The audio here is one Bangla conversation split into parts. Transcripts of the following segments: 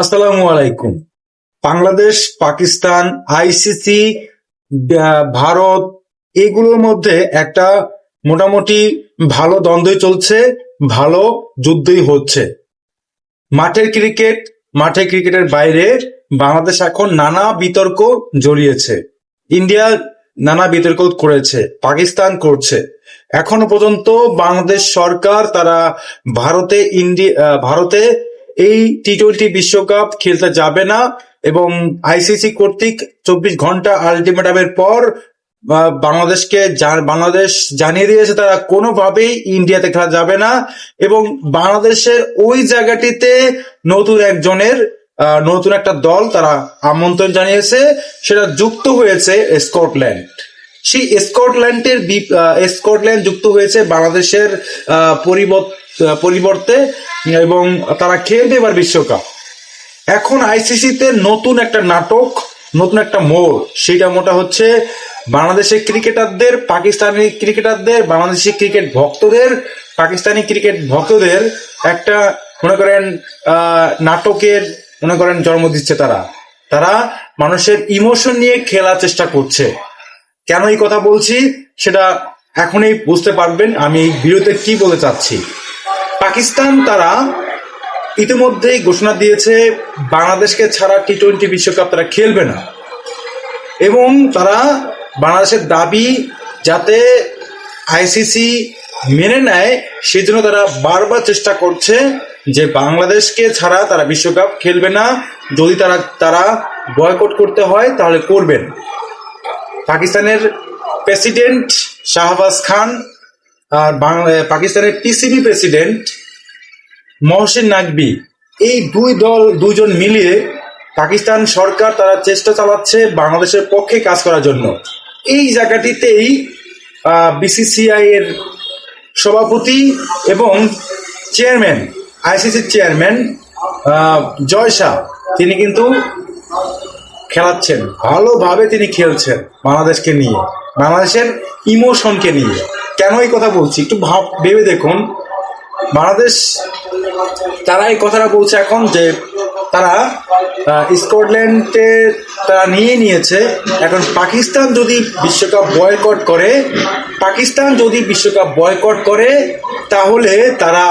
আসসালামু আলাইকুম। বাংলাদেশ, পাকিস্তান, আইসিসি ভারত, এগুলোর মধ্যে একটা মোটামুটি ভালো দ্বন্দ্বই চলছে, ভালো যুদ্ধই হচ্ছে। মাঠের ক্রিকেট, মাঠের ক্রিকেটের বাইরে বাংলাদেশ এখন নানা বিতর্ক জড়িয়েছে। ইন্ডিয়া নানা বিতর্ক করেছে, পাকিস্তান করছে। এখনও পর্যন্ত বাংলাদেশ সরকার তারা ভারতে ইন্ডিয়া ভারতে এই টি টোয়েন্টি বিশ্বকাপ খেলতে যাবে না এবং আইসিসি কর্তৃক চব্বিশ ঘণ্টা আলটিমেটামের পর বাংলাদেশকে বাংলাদেশ জানিয়ে দিয়েছে তারা কোনোভাবেই ইন্ডিয়াতে খেলা যাবে না এবং বাংলাদেশের ওই জায়গাটিতে নতুন একজনের নতুন একটা দল তারা আমন্ত্রণ জানিয়েছে, সেটা যুক্ত হয়েছে স্কটল্যান্ড। সেই স্কটল্যান্ডের স্কটল্যান্ড যুক্ত হয়েছে বাংলাদেশের পরিবর্তে এবং তারা খেলবে এবার বিশ্বকাপ। এখন আইসিসিতে নতুন একটা নাটক, নতুন একটা মোড়। সেটা মোটা হচ্ছে বাংলাদেশের ক্রিকেটারদের, পাকিস্তানি ক্রিকেটারদের, বাংলাদেশি ক্রিকেট ভক্তদের, পাকিস্তানি ক্রিকেট ভক্তদের একটা, মনে করেন নাটকের, মনে করেন, জন্ম দিচ্ছে তারা। তারা মানুষের ইমোশন নিয়ে খেলার চেষ্টা করছে। কেন এই কথা বলছি? সেটা এখনই বুঝতে পারবেন। আমি এই ভিডিওতে কি বলতে চাচ্ছি? পাকিস্তান তারা ইতিমধ্যেই ঘোষণা দিয়েছে, বাংলাদেশকে ছাড়া টি টোয়েন্টি বিশ্বকাপ তারা খেলবে না। এবং তারা বাংলাদেশের দাবি যাতে আইসিসি মেনে নেয়, সেজন্য তারা বারবার চেষ্টা করছে যে বাংলাদেশকে ছাড়া তারা বিশ্বকাপ খেলবে না। যদি তারা তারা বয়কট করতে হয়, তাহলে করবেন পাকিস্তানের প্রেসিডেন্ট শাহবাজ খান আর পাকিস্তানের পিসিবি প্রেসিডেন্ট মহসিন নাকবি এই দুই দল দুজন মিলিয়ে পাকিস্তান সরকার তারা চেষ্টা চালাচ্ছে বাংলাদেশের পক্ষে কাজ করার জন্য। এই জায়গাটিতেই বিসিসিআই এর সভাপতি এবং চেয়ারম্যান আইসিসির চেয়ারম্যান জয় শাহ, তিনি কিন্তু খেলাচ্ছেন। ভালোভাবে তিনি খেলছেন বাংলাদেশকে নিয়ে, বাংলাদেশের ইমোশনকে নিয়ে। কেন এই কথা বলছি? একটু ভাব, ভেবে দেখুন। বাংলাদেশ, তারা এই কথাটা বলছে এখন যে তারা স্কটল্যান্ডে তারা নিয়ে নিয়েছে। এখন পাকিস্তান যদি বিশ্বকাপ বয়কট করে, পাকিস্তান যদি বিশ্বকাপ বয়কট করে, তাহলে তারা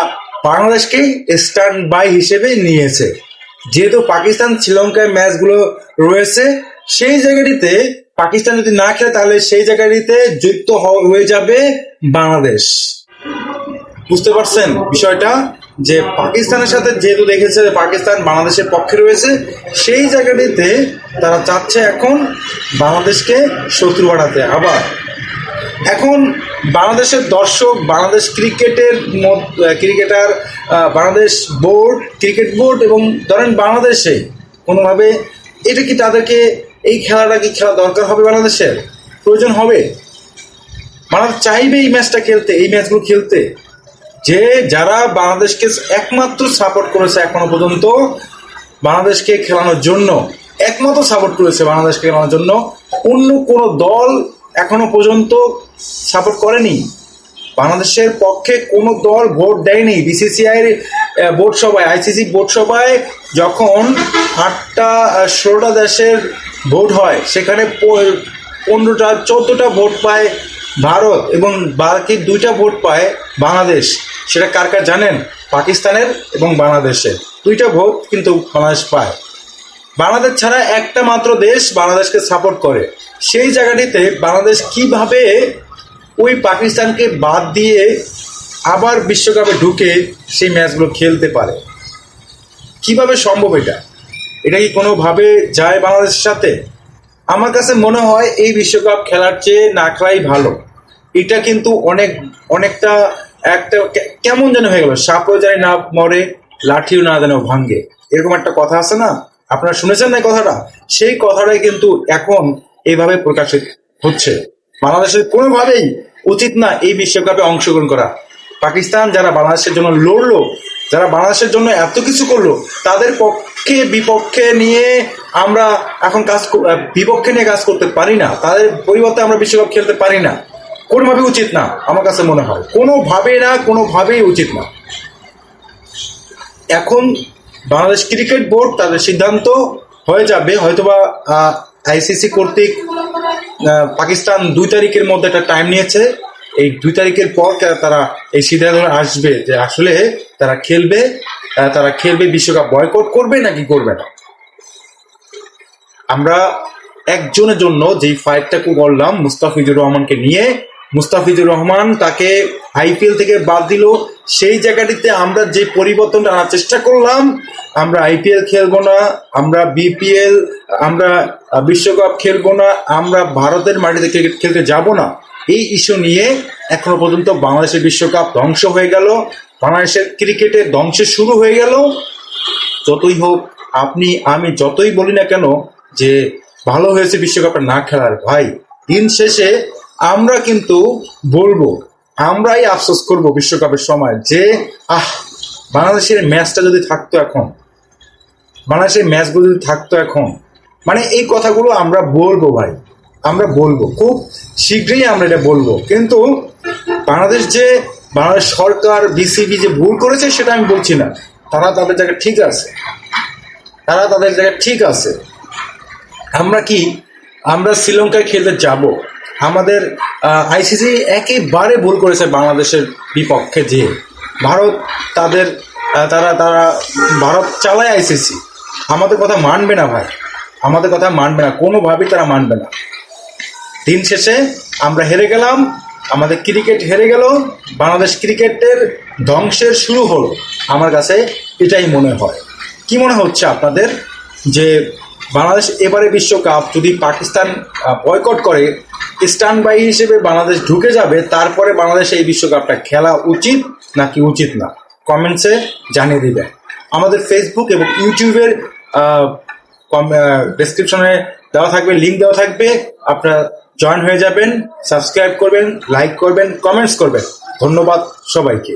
বাংলাদেশকে স্ট্যান্ড বাই হিসেবে নিয়েছে। যেহেতু পাকিস্তান শ্রীলঙ্কায় ম্যাচগুলো রয়েছে, সেই জায়গাটিতে পাকিস্তান যদি না খেলে, তাহলে সেই জায়গাটিতে যুক্ত হয়ে যাবে বাংলাদেশ। বুঝতে পারছেন বিষয়টা? যে পাকিস্তানের সাথে যেহেতু দেখেছে পাকিস্তান বাংলাদেশের পক্ষে রয়েছে, সেই জায়গাটিতে তারা চাচ্ছে এখন বাংলাদেশকে শত্রু বানাতে। আবার, এখন বাংলাদেশের দর্শক, বাংলাদেশ ক্রিকেটের cricketer Bangladesh board, cricket board এবং ধরেন বাংলাদেশে কোনোভাবে এটা কি তাদেরকে এই খেলাটা কি খেলা দরকার হবে বাংলাদেশের প্রয়োজন হবে? বাংলাদেশ চাইবে এই ম্যাচটা খেলতে, এই ম্যাচগুলো খেলতে? যে যারা বাংলাদেশকে একমাত্র সাপোর্ট করেছে এখনও পর্যন্ত, বাংলাদেশকে খেলানোর জন্য, একমাত্র সাপোর্ট করেছে বাংলাদেশকে খেলানোর জন্য, অন্য কোনো দল এখনও পর্যন্ত সাপোর্ট করেনি। বাংলাদেশের পক্ষে কোনো দল ভোট দেয়নি। বিসিসিআই বোর্ড সভায়, আইসিসি বোর্ড সভায় যখন আটটা ষোলোটা দেশের ভোট হয়, সেখানে পনেরোটা, চোদ্দটা ভোট পায় ভারত এবং বাকি দুইটা ভোট পায় বাংলাদেশ। সেটা কার কার জানেন? পাকিস্তানের এবং বাংলাদেশের। দুইটা ভোট কিন্তু বাংলাদেশ পায়। বাংলাদেশ ছাড়া একটা মাত্র দেশ বাংলাদেশকে সাপোর্ট করে। সেই জায়গাটিতে বাংলাদেশ কীভাবে ওই পাকিস্তানকে বাদ দিয়ে আবার বিশ্বকাপে ঢুকে সেই ম্যাচগুলো খেলতে পারে? কীভাবে সম্ভব এটা? এটা কি কোনোভাবে যায় বাংলাদেশের সাথে? আমার কাছে মনে হয় এই বিশ্বকাপ খেলার চেয়ে না খেলাই ভালো। এটা কিন্তু অনেক, অনেকটা একটা কেমন যেন হয়ে গেল। সাপও জানি না মরে, লাঠিও না যেন ভাঙ্গে এরকম একটা কথা আছে না? আপনারা শুনেছেন না কথাটা? সেই কথাটাই কিন্তু এখন এইভাবে প্রকাশিত হচ্ছে। বাংলাদেশের কোনোভাবেই উচিত না এই বিশ্বকাপে অংশগ্রহণ করা। পাকিস্তান যারা বাংলাদেশের জন্য লড়লো যারা বাংলাদেশের জন্য এত কিছু করল, তাদের পক্ষে, বিপক্ষে নিয়ে আমরা এখন কাজ বিপক্ষে নিয়ে কাজ করতে পারি না। তাদের পরিবর্তে আমরা বিশ্বকাপ খেলতে পারি না। কোনোভাবে উচিত না, আমার কাছে মনে হয়। কোনোভাবে না, কোনোভাবেই উচিত না। এখন বাংলাদেশ ক্রিকেট বোর্ড তাদের সিদ্ধান্ত হয়ে যাবে, হয়তোবা আইসিসি কর্তৃক পাকিস্তান দুই তারিখের মধ্যে একটা টাইম নিয়েছে। এই দুই তারিখের পর তারা এই সিদ্ধান্ত আসবে যে আসলে তারা খেলবে তারা খেলবে, বিশ্বকাপ বয়কট করবে নাকি করবে না? আমরা একজনের জন্য যেই ফাইটটা করলাম, মুস্তাফিজুর রহমানকে নিয়ে, মুস্তাফিজুর রহমান তাকে আইপিএল থেকে বাদ দিল। সেই জায়গাটিতে আমরা যে পরিবর্তনটা আনার চেষ্টা করলাম, আমরা আইপিএল খেলব না, আমরা বিপিএল, আমরা বিশ্বকাপ খেলব না, আমরা ভারতের মাটিতে ক্রিকেট খেলতে যাব না। এই ইস্যু নিয়ে এখনও পর্যন্ত বাংলাদেশের বিশ্বকাপ ধ্বংস হয়ে গেল। বাংলাদেশের ক্রিকেটের ধ্বংস শুরু হয়ে গেল। যতই হোক, আপনি, আমি যতই বলি না কেন যে ভালো হয়েছে বিশ্বকাপে না খেলার, ভাই, দিন শেষে আমরা কিন্তু বলব, আমরাই আফসোস করব বিশ্বকাপের সময় যে, আহ, বাংলাদেশের ম্যাচটা যদি থাকতো এখন, বাংলাদেশের ম্যাচগুলো যদি থাকতো এখন মানে এই কথাগুলো আমরা বলব ভাই। আমরা বলব, খুব শীঘ্রই আমরা এটা বলব। কিন্তু বাংলাদেশ যে, বাংলাদেশ সরকার বিসিবি যে ভুল করেছে সেটা আমি বলছি না। তারা তাদের জায়গায় ঠিক আছে। তারা তাদের জায়গায় ঠিক আছে। আমরা কি, আমরা শ্রীলঙ্কায় খেলতে যাব? আমাদের আইসিসি একেবারে ভুল করেছে বাংলাদেশের বিপক্ষে যে। ভারত তাদের তারা তারা, ভারত চালায় আইসিসি আমাদের কথা মানবে না ভাই। আমাদের কথা মানবে না। কোনোভাবেই তারা মানবে না। দিন শেষে আমরা হেরে গেলাম। আমাদের ক্রিকেট হেরে গেল। বাংলাদেশ ক্রিকেটের ধ্বংসের শুরু হলো। আমার কাছে এটাই মনে হয়। কি মনে হচ্ছে আপনাদের? যে বাংলাদেশ এবারে বিশ্বকাপ যদি পাকিস্তান বয়কট করে স্টান বাই হিসেবে বাংলাদেশ ঢুকে যাবে, তারপরে বাংলাদেশ এই বিশ্বকাপটা খেলা উচিত নাকি উচিত না? কমেন্টসে জানিয়ে দিবেন। আমাদের ফেসবুক এবং ইউটিউবের ডেসক্রিপশনে দেওয়া থাকবে লিঙ্ক দেওয়া থাকবে। আপনারা জয়েন হয়ে যাবেন সাবস্ক্রাইব করবেন লাইক করবেন কমেন্টস করবেন। ধন্যবাদ সবাইকে।